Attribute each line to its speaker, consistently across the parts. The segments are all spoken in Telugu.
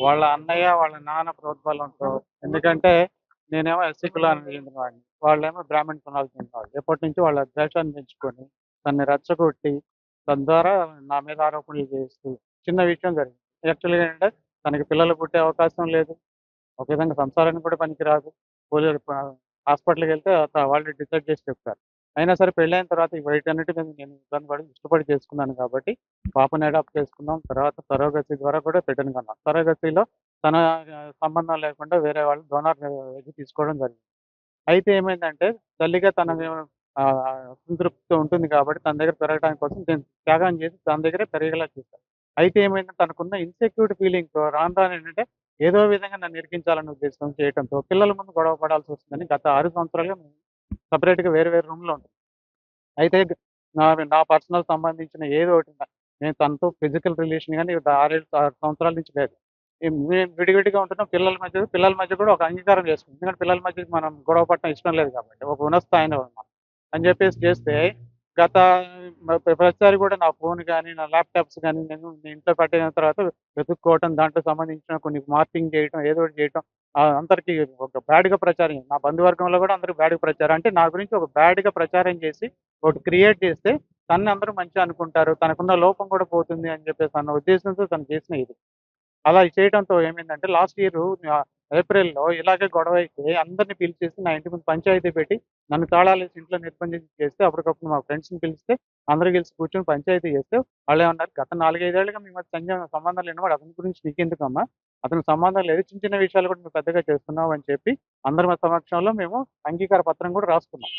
Speaker 1: వాళ్ళ అన్నయ్య వాళ్ళ నాన్న ప్రోద్బలంతో ఎందుకంటే నేనేమో ఎస్సీ కులానికి చెందిన వాడిని వాళ్ళేమో బ్రాహ్మణ్ కులాలకు చెందిన వాళ్ళు ఎప్పటి నుంచి వాళ్ళ ద్వేషాన్ని పెంచుకొని తన్ని రెచ్చగొట్టి తన ద్వారా నా మీద ఆరోపణలు చేస్తూ చిన్న విషయం జరిగింది. యాక్చువల్గా ఏంటంటే తనకి పిల్లలు పుట్టే అవకాశం లేదు. ఒక విధంగా సంసారానికి కూడా పనికిరాదు. పోలీసు హాస్పిటల్కి వెళ్తే వాళ్ళు డిసైడ్ చేసి చెప్తారు అయినా సరే పెళ్ళైన తర్వాత ఈ వీటన్నిటి మీద నేను ఇబ్బంది పడి ఇష్టపడి చేసుకున్నాను కాబట్టి పాపను అడాప్ట్ చేసుకున్నాం. తర్వాత తరోగతి ద్వారా కూడా పెట్టను కన్నా తరోగతిలో తన సంబంధం లేకుండా వేరే వాళ్ళు డోనార్ ఎగ్గి తీసుకోవడం జరిగింది. అయితే ఏమైందంటే తల్లిగా తన సంతృప్తి ఉంటుంది కాబట్టి తన దగ్గర పెరగడానికి కోసం నేను త్యాగం చేసి తన దగ్గరే పెరిగేలా చేశాను. అయితే ఏమైంది తనకున్న ఇన్సెక్యూరిటీ ఫీలింగ్ రాను రాను ఏంటంటే ఏదో విధంగా నన్ను నిరికించాలనే ఉద్దేశం చేయడంతో పిల్లల ముందు గొడవ పడాల్సి వస్తుందని గత ఆరు సంవత్సరాలుగా మేము సపరేట్గా వేరు వేరు రూమ్లో ఉంటుంది అయితే నా నా పర్సనల్ సంబంధించిన ఏదో ఒకటి నేను తనతో ఫిజికల్ రిలేషన్ కానీ ఆరేడు ఆరు సంవత్సరాల నుంచి లేదు. మేము విడివిడిగా ఉంటున్నాం. పిల్లల మధ్య పిల్లల మధ్య కూడా ఒక అంగీకారం చేసుకుంది. ఎందుకంటే పిల్లల మధ్య మనం గొడవ పట్టడం ఇష్టం లేదు కాబట్టి ఒక ఉన్నస్థాయిలో ఉన్నాం. అని చెప్పేసి చేస్తే గత ప్రతిసారి కూడా నా ఫోన్ కానీ నా ల్యాప్టాప్స్ కానీ నేను ఇంట్లో పట్టిన తర్వాత వెతుక్కోవటం దాంట్లో సంబంధించిన కొన్ని మార్పింగ్ చేయటం ఏదో ఒకటి చేయటం అందరికి ఒక బ్యాడ్గా ప్రచారం నా బంధువర్గంలో కూడా అందరికి బ్యాడ్గా ప్రచారం అంటే నా గురించి ఒక బ్యాడ్గా ప్రచారం చేసి ఒకటి క్రియేట్ చేస్తే తన్ని అందరూ మంచిగా అనుకుంటారు తనకున్న లోపం కూడా పోతుంది అని చెప్పేసి అన్న ఉద్దేశంతో తను చేసిన ఇది. అలా చేయడంతో ఏమైందంటే లాస్ట్ ఇయర్ ఏప్రిల్లో ఇలాగే గొడవ అయితే అందరిని పిలిచేసి నా ఇంటి ముందు పంచాయతీ పెట్టి నన్ను తాళాలేసి ఇంట్లో నిర్బంధించి చేస్తే అప్పటికప్పుడు మా ఫ్రెండ్స్ని పిలిస్తే అందరూ కలిసి కూర్చొని పంచాయతీ చేస్తే వాళ్ళు ఏమన్నారు గత నాలుగైదేళ్ళుగా మీ మధ్య సంబంధాలు లేని వాడు అతని గురించి నీకెందుకమ్మా? అతను సంబంధం లేదు. చిన్న చిన్న విషయాలు కూడా మేము పెద్దగా చేస్తున్నాం అని చెప్పి అందరి సమక్షంలో మేము అంగీకార పత్రం కూడా రాసుకున్నాం.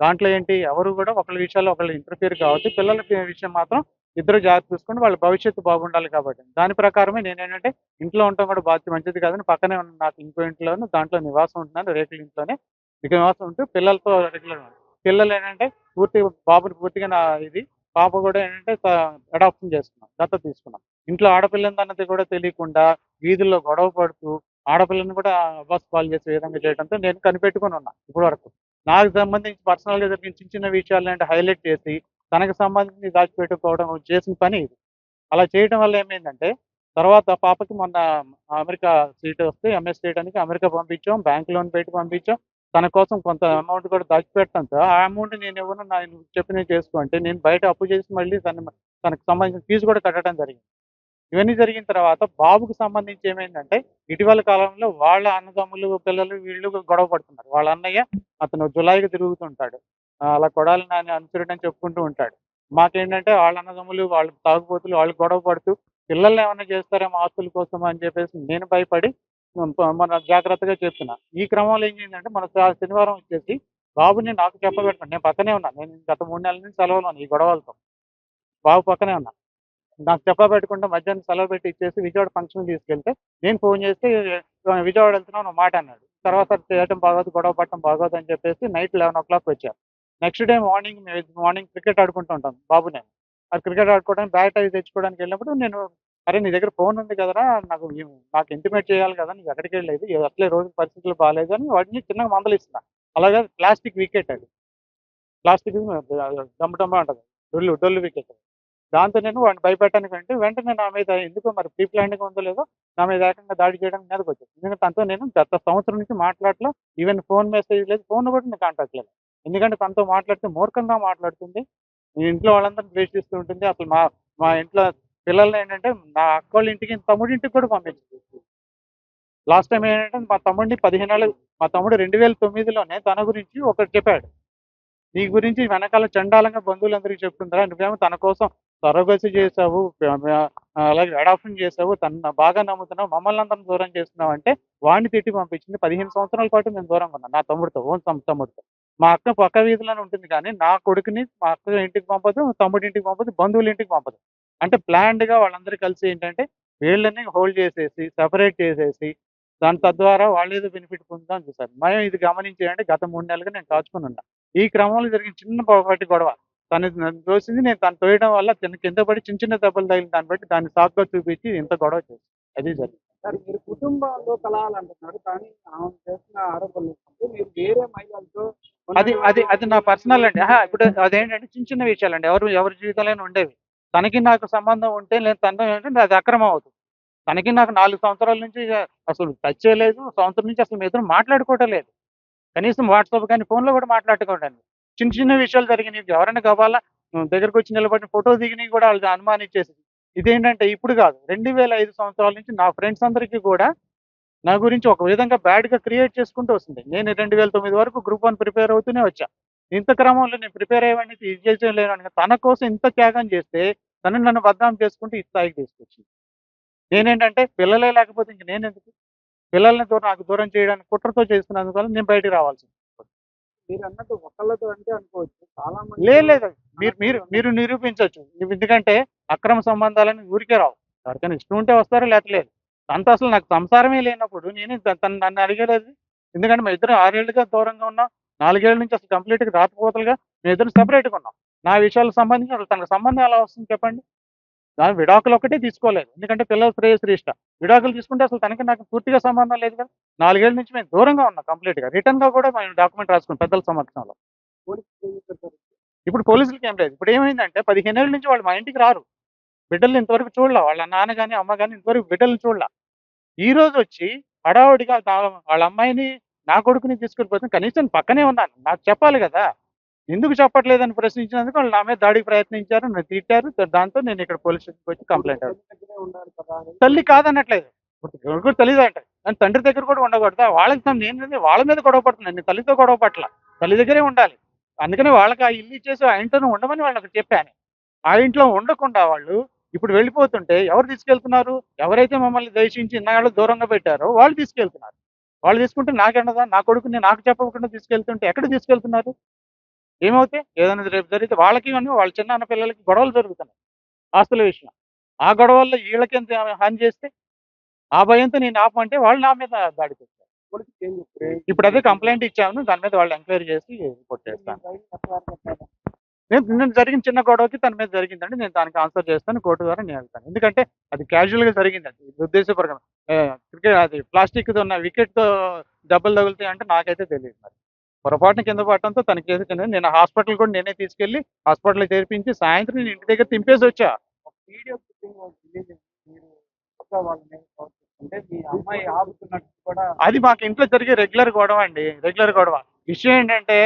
Speaker 1: దాంట్లో ఏంటి? ఎవరు కూడా ఒకళ్ళ విషయాల్లో ఒకళ్ళు ఇంటర్ఫియర్ కావద్దు. పిల్లల విషయం మాత్రం ఇద్దరు జాగ్రత్త తీసుకుని వాళ్ళ భవిష్యత్తు బాగుండాలి కాబట్టి. దాని ప్రకారమే నేనేంటంటే ఇంట్లో ఉండటం కూడా బాధ్యత మంచిది కాదని పక్కనే ఉన్న నాకు ఇంకో ఇంట్లోనూ దాంట్లో నివాసం ఉంటున్నాను. రేకుల ఇంట్లోనే ఇక నివాసం ఉంటూ పిల్లలతో రెగ్యులర్ పిల్లలు ఏంటంటే పూర్తి బాబుని పూర్తిగా నా ఇది పాప కూడా ఏంటంటే అడాప్షన్ చేసుకున్నాం దత్త తీసుకున్నాం. ఇంట్లో ఆడపిల్లని అన్నది కూడా తెలియకుండా వీధుల్లో గొడవ పడుతూ ఆడపిల్లని కూడా అబ్బాస్ కాల్ చేసే విధంగా చేయడంతో నేను కనిపెట్టుకుని ఉన్నా ఇప్పటి వరకు నాకు సంబంధించి పర్సనల్గా జరిగిన చిన్న చిన్న విషయాలు అంటే హైలైట్ చేసి తనకు సంబంధించి దాచిపెట్టుకోవడం చేసిన పని ఇది. అలా చేయడం వల్ల ఏమైందంటే తర్వాత పాపకి మొన్న అమెరికా సీట్ వస్తే ఎంఎస్ చేయడానికి అమెరికా పంపించాం బ్యాంక్ లోన్ పెట్టి పంపించాం. తన కోసం కొంత అమౌంట్ కూడా దాచిపెట్టడంతో ఆ అమౌంట్ నేను ఇవ్వను నేను చెప్పినవి నేను అంటే నేను బయట అప్పు చేసి మళ్ళీ తన తనకు సంబంధించిన ఫీజు కూడా కట్టడం జరిగింది. ఇవన్నీ జరిగిన తర్వాత బాబుకు సంబంధించి ఏమైందంటే ఇటీవల కాలంలో వాళ్ళ అన్నదమ్ములు పిల్లలు వీళ్ళు గొడవ పడుతున్నారు. వాళ్ళ అన్నయ్య అతను జులాయిగా తిరుగుతుంటాడు. అలా కొడాలి నాని అనుసరుడని చెప్పుకుంటూ ఉంటాడు. మాకేంటంటే వాళ్ళ అన్నదమ్ములు వాళ్ళు తాగుబోతులు వాళ్ళు గొడవ పడుతూ పిల్లల్ని ఏమైనా చేస్తారేమో ఆస్తుల కోసం అని చెప్పేసి నేను భయపడి మన- జాగ్రత్తగా చెప్తున్నా ఈ క్రమంలో ఏం చేసిందంటే మన శనివారం వచ్చేసి బాబుని నాకు చెప్పబెట్టండి నేను పక్కనే ఉన్నా. నేను గత మూడు నెలల నుంచి సెలవులు ఉన్నాను ఈ గొడవలతో. బాబు పక్కనే ఉన్నా. నాకు చెప్పబెట్టకుండా మధ్యాహ్నం సెలవు పెట్టి ఇచ్చేసి విజయవాడ ఫంక్షన్ తీసుకెళ్తే నేను ఫోన్ చేస్తే విజయవాడ వెళ్తున్నాను మాట అన్నాడు. తర్వాత చేయటం బాగోదు గొడవ పట్టడం బాగోదు అని చెప్పేసి నైట్ లెవెన్ ఓ క్లాక్ వచ్చారు. Next day morning morning cricket ఆడుకుంటూ ఉంటాను బాబు నేను ఆ క్రికెట్ ఆడుకోవడానికి బ్యాట్ అవి తెచ్చుకోవడానికి వెళ్ళినప్పుడు నేను అరే నీ దగ్గర ఫోన్ ఉంది కదరా నాకు నాకు ఇంటిమేట్ చేయాలి కదా నీకు ఎక్కడికి వెళ్ళలేదు అట్లే రోజు పరిస్థితులు బాగాలేదు అని వాటిని చిన్నగా మందలిస్తున్నా అలాగే ప్లాస్టిక్ వికెట్ అది. ప్లాస్టిక్ డమ్మ డమ్మ ఉంటుంది డొల్లు డొల్లు వికెట్. దాంతో నేను వాడిని భయపెట్టడానికి అంటే వెంటనే నా మీద ఎందుకో మరి ప్రీ ప్లాన్గా ఉందో లేదో నా మీద ఏకంగా దాడి చేయడానికి మీదకి వచ్చింది ఎందుకంటే తనతో నేను గత సంవత్సరం నుంచి మాట్లాడలో ఈవెన్ ఫోన్ మెసేజ్ లేదు ఫోన్ కూడా నేను కాంటాక్ట్ లేదు ఎందుకంటే తనతో మాట్లాడితే మూర్ఖంగా మాట్లాడుతుంది. ఈ ఇంట్లో వాళ్ళందరినీ ద్వేషిస్తూ ఉంటుంది. అసలు మా మా ఇంట్లో పిల్లల్ని ఏంటంటే నా అక్క వాళ్ళ ఇంటికి తమ్ముడి ఇంటికి కూడా పంపించింది లాస్ట్ టైం ఏంటంటే మా తమ్ముడిని పదిహేను మా తమ్ముడు రెండు వేల తొమ్మిదిలోనే తన గురించి ఒకటి చెప్పాడు. నీ గురించి వెనకాల చండాలంగా బంధువులందరికీ చెప్తుంటారా నువ్వేమో తన కోసం సరోగసి చేసావు అలాగే అడాప్షన్ చేసావు తన బాగా నమ్ముతున్నావు మమ్మల్ని అందరం దూరం చేస్తున్నావు అంటే వాడిని తిట్టి పంపించింది. పదిహేను సంవత్సరాల పాటు నేను దూరంగా ఉన్నాను నా తమ్ముడితో ఓన్ తమ్ముడితో. మా అక్క పక్క వీధిలోనే ఉంటుంది కానీ నా కొడుకుని మా అక్క ఇంటికి పంపదు తమ్ముడి ఇంటికి పంపదు బంధువుల ఇంటికి పంపదు అంటే planned గా వాళ్ళందరూ కలిసి ఏంటంటే వీళ్ళని హోల్డ్ చేసేసి సెపరేట్ చేసేసి దాని తద్వారా వాళ్ళు ఏదో బెనిఫిట్ పొందుదాం చూసారు మేము ఇది గమనించేయండి గత మూడు నెలలుగా నేను కాచుకుని ఉన్నా. ఈ క్రమంలో జరిగిన చిన్న పొరపాటి గొడవ తను తోసింది నేను తను తోయడం వల్ల తన కింద పడి చిన్న చిన్న దెబ్బలు తగిలిన దాన్ని బట్టి దాన్ని సాకుగా చూపించి ఇంత గొడవ చేసి అది జరిగింది.
Speaker 2: సార్ మీరు కుటుంబంలో కలహాలు అంటున్నారు కానీ ఆమె చేసిన ఆరోపణలు మీరు వేరే మహిళలతో
Speaker 1: అది అది అది నా పర్సనల్ అండి. ఇప్పుడు అదేంటంటే చిన్న చిన్న విషయాలండి. ఎవరు ఎవరి జీవితంలోనే ఉండేవి. తనకి నాకు సంబంధం ఉంటే లేదు తన ఏంటంటే అది అక్రమం అవుతుంది. తనకి నాకు నాలుగు సంవత్సరాల నుంచి అసలు టచ్ చేయలేదు. సంవత్సరం నుంచి అసలు మీ ఇద్దరు మాట్లాడుకోవటం లేదు. కనీసం వాట్సాప్ కానీ ఫోన్లో కూడా మాట్లాడుకోవడానికి చిన్న చిన్న విషయాలు జరిగినాయి. ఎవరైనా కావాలా దగ్గరకు వచ్చి నిలబడిన ఫోటో దిగినవి కూడా వాళ్ళు అనుమానించేసింది. ఇదేంటంటే ఇప్పుడు కాదు. రెండు వేల ఐదు సంవత్సరాల నుంచి నా ఫ్రెండ్స్ అందరికీ కూడా నా గురించి ఒక విధంగా బ్యాడ్గా క్రియేట్ చేసుకుంటూ వస్తుంది. నేను రెండు వేల తొమ్మిది వరకు గ్రూప్ వన్ ప్రిపేర్ అవుతూనే వచ్చా. ఇంత క్రమంలో నేను ప్రిపేర్ అయ్యేవాడిని ఇది చేసే లేని తన కోసం ఇంత త్యాగం చేస్తే తను నన్ను బద్నాం చేసుకుంటూ ఈ స్థాయికి తీసుకొచ్చింది. నేనేంటంటే పిల్లలే లేకపోతే ఇంక నేను ఎందుకు పిల్లల్ని దూరం నాకు దూరం చేయడానికి కుట్రతో చేస్తున్నందువల్ల నేను బయటికి రావాల్సింది.
Speaker 2: మీరు అన్నట్టు ఒకళ్ళతో అంటే అనుకోవచ్చు. చాలా మంది
Speaker 1: లేదు లేదు. మీరు మీరు మీరు నిరూపించవచ్చు. ఎందుకంటే అక్రమ సంబంధాలని ఊరికే రావు. ఎవరికైనా ఇష్టం ఉంటే వస్తారో లేదు. అంత అసలు నాకు సంసారమే లేనప్పుడు నేను తను నన్ను అడిగేది ఎందుకంటే మా ఇద్దరు ఆరేళ్ళుగా దూరంగా ఉన్నాం. నాలుగేళ్ళ నుంచి అసలు కంప్లీట్గా రాకపోతలుగా మేము ఇద్దరు సెపరేట్గా ఉన్నాం. నా విషయాలకు సంబంధించి అసలు తనకు సంబంధం ఎలా వస్తుంది చెప్పండి? దాని విడాకులు ఒకటే తీసుకోలేదు. ఎందుకంటే పిల్లల శ్రేయస్ ఇష్ట విడాకులు తీసుకుంటే అసలు తనకి నాకు పూర్తిగా సంబంధం లేదు కదా. నాలుగేళ్ళ నుంచి మేము దూరంగా ఉన్నాం కంప్లీట్గా. రిటర్న్గా కూడా మేము డాక్యుమెంట్ రాసుకున్నాం పెద్దల సమక్షంలో. ఇప్పుడు పోలీసులకి ఏం లేదు. ఇప్పుడు ఏమైందంటే పదిహేను ఏళ్ళ నుంచి వాళ్ళు మా ఇంటికి రారు. బిడ్డలు ఇంతవరకు చూడలే. వాళ్ళ నాన్న కానీ అమ్మ కానీ ఇంతవరకు బిడ్డలు చూడలే. ఈ రోజు వచ్చి హడావుడిగా వాళ్ళ అమ్మాయిని నా కొడుకుని తీసుకెళ్ళిపోతుంది కనీసం పక్కనే ఉన్నాను. నాకు చెప్పాలి కదా. ఎందుకు చెప్పట్లేదని ప్రశ్నించినందుకు వాళ్ళు నా మీద దాడికి ప్రయత్నించారు నన్ను తిట్టారు దాంతో నేను ఇక్కడ పోలీస్ స్టేషన్కి వచ్చి కంప్లైంట్
Speaker 2: తల్లి
Speaker 1: కాదనట్లేదు. ఇప్పుడు అంటే. కానీ తండ్రి దగ్గర కూడా ఉండకూడదు. వాళ్ళకి నేను వాళ్ళ మీద గొడవ పడుతున్నాను నేను తల్లితో గొడవ పట్ల తల్లి దగ్గరే ఉండాలి. అందుకని వాళ్ళకి ఆ ఇల్లు ఇచ్చేసి ఆ ఇంట్లోనే ఉండమని వాళ్ళకి చెప్పాను. ఆ ఇంట్లో ఉండకుండా వాళ్ళు ఇప్పుడు వెళ్ళిపోతుంటే ఎవరు తీసుకెళ్తున్నారు? ఎవరైతే మమ్మల్ని ద్వేషించి ఇన్నాళ్ళు దూరంగా పెట్టారో వాళ్ళు తీసుకెళ్తున్నారు. వాళ్ళు తీసుకుంటే నాకెండదా? నా కొడుకుని నాకు చెప్పకుండా తీసుకెళ్తుంటే ఎక్కడ తీసుకెళ్తున్నారు? ఏమవుతాయి? ఏదైనా రేపు జరిగితే వాళ్ళకి కానీ వాళ్ళ చిన్న పిల్లలకి గొడవలు జరుగుతున్నాయి. ఆస్తుల విషయం. ఆ గొడవల్లో వీళ్ళకి ఎంత హాని చేస్తే ఆ భయంతో నేను ఆపమంటే వాళ్ళు నా మీద దాడి చేస్తారు. ఇప్పుడు అదే కంప్లైంట్ ఇచ్చాను దాని మీద వాళ్ళు ఎంక్వైరీ చేసి రిపోర్ట్ చేస్తాను. నేను నేను జరిగిన చిన్న గొడవకి తన మీద జరిగిందండి నేను దానికి ఆన్సర్ చేస్తాను కోర్టు ద్వారా నేను వెళ్తాను. ఎందుకంటే అది క్యాజువల్గా జరిగిందండి ఇది ఉద్దేశపూర్వకంగా క్రికెట్ అది ప్లాస్టిక్ ఉన్న వికెట్తో దెబ్బలు తగులుతాయి అంటే నాకైతే తెలియదు మరి. పొరపాటున కింద పడటంతో తన కేసు కింద నేను హాస్పిటల్ కూడా నేనే తీసుకెళ్ళి హాస్పిటల్ చేర్పించి సాయంత్రం నేను ఇంటి దగ్గర తింపేసి వచ్చా. అది మాకు ఇంట్లో జరిగే రెగ్యులర్ గొడవ అండి. రెగ్యులర్ గొడవ. విషయం ఏంటంటే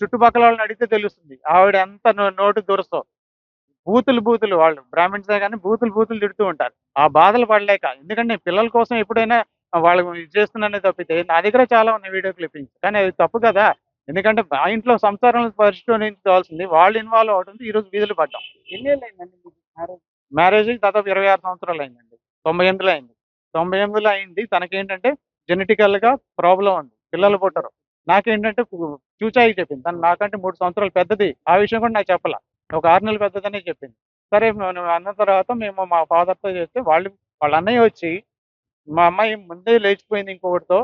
Speaker 1: చుట్టుపక్కల వాళ్ళని అడిగితే తెలుస్తుంది. ఆవిడ ఎంత నోటు దురసో బూతులు బూతులు వాళ్ళు. బ్రాహ్మిన్సే కానీ బూతులు బూతులు తిడుతూ ఉంటారు. ఆ బాధలు పడలేక. ఎందుకంటే పిల్లల కోసం ఎప్పుడైనా వాళ్ళు ఇది చేస్తున్నానే తప్పితే నా దగ్గర చాలా ఉన్నాయి వీడియో క్లిప్పింగ్స్. కానీ అది తప్పు కదా. ఎందుకంటే మా ఇంట్లో సంసారంలో పరిష్కరించుకోవాల్సింది వాళ్ళు ఇన్వాల్వ్ అవుతుంది ఈ రోజు వీధులు పడ్డాం.
Speaker 2: మీకు మ్యారేజ్
Speaker 1: దాదాపు ఇరవై ఆరు సంవత్సరాలు అయిందండి. తొంభై ఎనిమిదిలో అయింది. తొంభై ఎనిమిదిలో అయింది. తనకేంటంటే జెనెటికల్గా ప్రాబ్లం ఉంది. పిల్లలు పుట్టరు. నాకేంటంటే చూచాయి చెప్పింది. తను నాకంటే మూడు సంవత్సరాలు పెద్దది. ఆ విషయం కూడా నాకు చెప్పాల. ఒక ఆరు నెలలు పెద్దదనే చెప్పింది. సరే అన్న తర్వాత మేము మా ఫాదర్తో చేస్తే వాళ్ళు వాళ్ళ అన్నయ్య వచ్చి మా అమ్మాయి ముందే లేచిపోయింది ఇంకొకటితో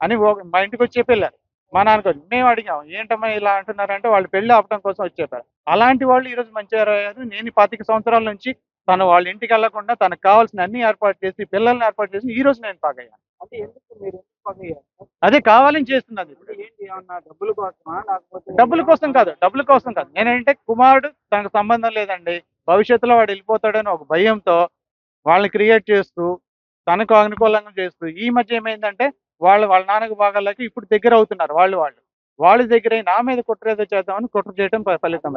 Speaker 1: అని మా ఇంటికి వచ్చి చెప్పారు మా నాన్నకు మేము అడిగాం ఏంటమ్మా ఇలా అంటున్నారంటే వాళ్ళు పెళ్ళి ఆపడం కోసం వచ్చి చెప్పారు. అలాంటి వాళ్ళు ఈ రోజు మంచిగా అయ్యారు నేను పాతిక సంవత్సరాల నుంచి తను వాళ్ళ ఇంటికి వెళ్ళకుండా తనకు కావాల్సిన అన్ని ఏర్పాటు చేసి పిల్లల్ని ఏర్పాటు చేసి ఈ రోజు నేను పాకయ్యాను. అదే కావాలని చేస్తున్నది.
Speaker 2: డబ్బుల
Speaker 1: కోసం కాదు డబ్బుల కోసం కాదు. నేనంటే కుమారుడు తనకు సంబంధం లేదండి. భవిష్యత్తులో వాడు వెళ్ళిపోతాడని ఒక భయంతో వాళ్ళని క్రియేట్ చేస్తూ తనకు అనుకూలంగా చేస్తూ ఈ మధ్య ఏమైందంటే వాళ్ళు వాళ్ళ నాన్నకు భాగాలకి ఇప్పుడు దగ్గర అవుతున్నారు వాళ్ళు వాళ్ళు. వాళ్ళ దగ్గర నా మీద కుట్ర ఏదో చేద్దామని కుట్ర చేయడం ఫలితం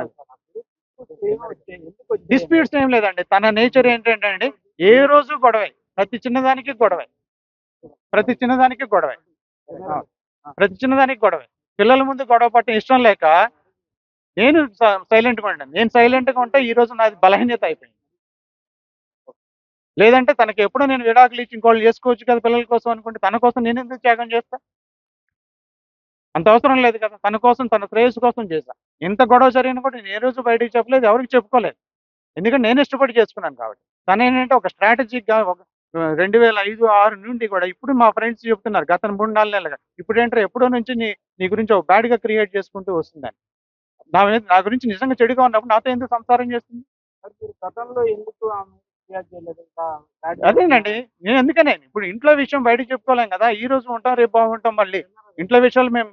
Speaker 1: డిస్ప్యూట్స్ ఏం లేదండి. తన నేచర్ ఏంటంటే అండి ఏ రోజు గొడవే. ప్రతి చిన్నదానికి గొడవే. ప్రతి చిన్నదానికి గొడవే. ప్రతి చిన్నదానికి గొడవే. పిల్లల ముందు గొడవ పట్టడం ఇష్టం లేక నేను సైలెంట్గా ఉంటాను నేను సైలెంట్గా ఉంటే ఈ రోజు నాది బలహీనత అయిపోయింది. లేదంటే తనకి ఎప్పుడో నేను విడాకులు ఇచ్చి ఇంకోళ్ళు చేసుకోవచ్చు కదా పిల్లల కోసం అనుకుంటే తన కోసం నేను ఎందుకు త్యాగం చేస్తా? అంత అవసరం లేదు కదా. తన కోసం తన శ్రేయస్సు కోసం చేశా ఎంత గొడవ జరిగిన కూడా నేను ఏ రోజు బయటికి చెప్పలేదు ఎవరికి చెప్పుకోలేదు. ఎందుకంటే నేను ఇష్టపడి చేసుకున్నాను కాబట్టి. తను ఏంటంటే ఒక స్ట్రాటజీగా గా ఒక రెండు వేల ఐదు ఆరు నుండి కూడా ఇప్పుడు మా ఫ్రెండ్స్ చెప్తున్నారు గత మూడు నాలుగు నెలలుగా. ఇప్పుడు ఏంటంటే ఎప్పుడో నుంచి నీ నీ గురించి ఒక బ్యాడ్గా క్రియేట్ చేసుకుంటూ వస్తుందని. నా నా గురించి నిజంగా చెడుగా ఉన్నప్పుడు నాతో ఎందుకు సంసారం చేస్తుంది?
Speaker 2: గతంలో ఎందుకు ఆమె
Speaker 1: అదేనండి. నేను ఎందుకనే ఇప్పుడు ఇంట్లో విషయం బయటకు చెప్పుకోలేం కదా. ఈ రోజు ఉంటాం రేపు బాగుంటాం మళ్ళీ. ఇంట్లో విషయాలు మేము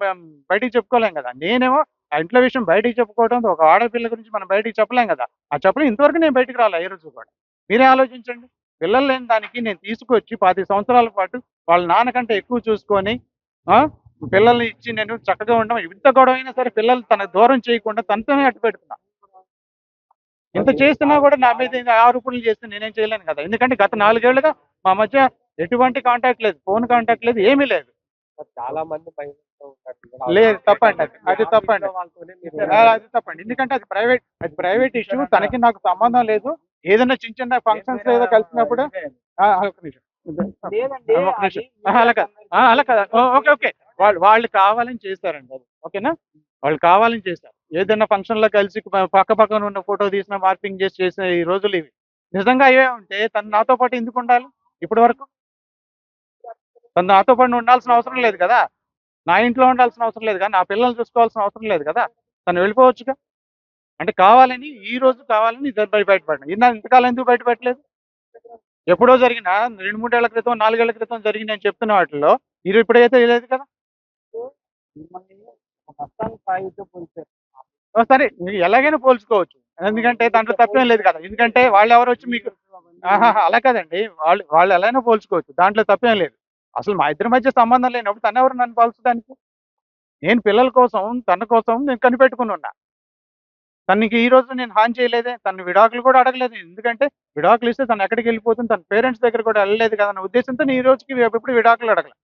Speaker 1: బయటికి చెప్పుకోలేం కదా. నేనేమో ఆ ఇంట్లో విషయం బయటికి చెప్పుకోవడం ఒక ఆడపిల్ల గురించి మనం బయటికి చెప్పలేం కదా. ఆ చెప్పలేం ఇంతవరకు నేను బయటికి రాలే ఈ రోజు కూడా. మీరే ఆలోచించండి. పిల్లలు లేని దానికి నేను తీసుకొచ్చి పది సంవత్సరాల పాటు వాళ్ళ నాన్నకంటే ఎక్కువ చూసుకొని పిల్లల్ని ఇచ్చి నేను చక్కగా ఉండడం ఇంత గొడవ అయినా సరే పిల్లలు తన దూరం చేయకుండా తనతోనే అట్టు పెడుతున్నా ఇంత చేస్తున్నా కూడా నా మీద ఆరోపణలు చేస్తే నేనేం చేయలేను కదా. ఎందుకంటే గత నాలుగేళ్ళుగా మా మధ్య ఎటువంటి కాంటాక్ట్ లేదు ఫోన్ కాంటాక్ట్ లేదు ఏమీ లేదు.
Speaker 3: చాలా మంది
Speaker 1: లేదు, తప్పండి అది. అది తప్పండి. అది తప్పండి. ఎందుకంటే అది ప్రైవేట్ అది ప్రైవేట్ ఇష్యూ తనకి నాకు సంబంధం లేదు. ఏదైనా చిన్న చిన్న ఫంక్షన్స్ ఏదో కలిసినప్పుడు ఒక నిమిషం. అలా కాదు. అలా కదా. Okay okay. వాళ్ళు వాళ్ళు కావాలని చేస్తారండి అది. ఓకేనా? వాళ్ళు కావాలని చేస్తారు. ఏదైనా ఫంక్షన్లో కలిసి పక్క పక్కన ఉన్న ఫోటో తీసిన మార్పింగ్ చేసి చేసిన ఈ రోజులు ఇవి. నిజంగా అవే ఉంటే తను నాతో పాటు ఎందుకు ఉండాలి ఇప్పటి వరకు? తను నాతో పాటు ఉండాల్సిన అవసరం లేదు కదా. నా ఇంట్లో ఉండాల్సిన అవసరం లేదు కదా నా పిల్లల్ని చూసుకోవాల్సిన అవసరం లేదు కదా. తను వెళ్ళిపోవచ్చుగా? అంటే కావాలని ఈ రోజు కావాలని ఇద్దరు బయట బయటపడిన ఇంత ఇంతకాలం ఎందుకు బయటపెట్టలేదు ఎప్పుడో జరిగిన రెండు మూడేళ్ళ క్రితం నాలుగేళ్ళ క్రితం జరిగిన నేను చెప్తున్న వాటిలో ఇరు ఇప్పుడైతే లేదు కదా. సరే మీరు ఎలాగైనా పోల్చుకోవచ్చు. ఎందుకంటే దాంట్లో తప్పేం లేదు కదా. ఎందుకంటే వాళ్ళు ఎవరు వచ్చి మీకు అలా కదండి. వాళ్ళు వాళ్ళు ఎలాగైనా పోల్చుకోవచ్చు. దాంట్లో తప్పేం లేదు. అసలు మా ఇద్దరి మధ్య సంబంధం లేనప్పుడు తను ఎవరు నన్ను పోల్చడానికి నేను పిల్లల కోసం తన కోసం నేను కనిపెట్టుకుని ఉన్నా. తనకి ఈ రోజు నేను హాని చేయలేదే. తన విడాకులు కూడా అడగలేదు. ఎందుకంటే విడాకులు ఇస్తే తను ఎక్కడికి వెళ్ళిపోతుంది? తన పేరెంట్స్ దగ్గర కూడా వెళ్ళలేదు కదా అన్న ఉద్దేశంతో నేను ఈ రోజుకి ఎప్పుడు విడాకులు అడగలేదు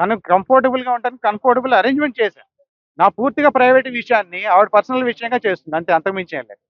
Speaker 1: తను కంఫర్టబుల్గా ఉంటాను కంఫర్టబుల్ అరేంజ్మెంట్ చేశాను నా పూర్తిగా ప్రైవేట్ విషయాన్ని ఆవిడ పర్సనల్ విషయంగా చేస్తుంది అంతే అంతకుమించి ఏం లేదు.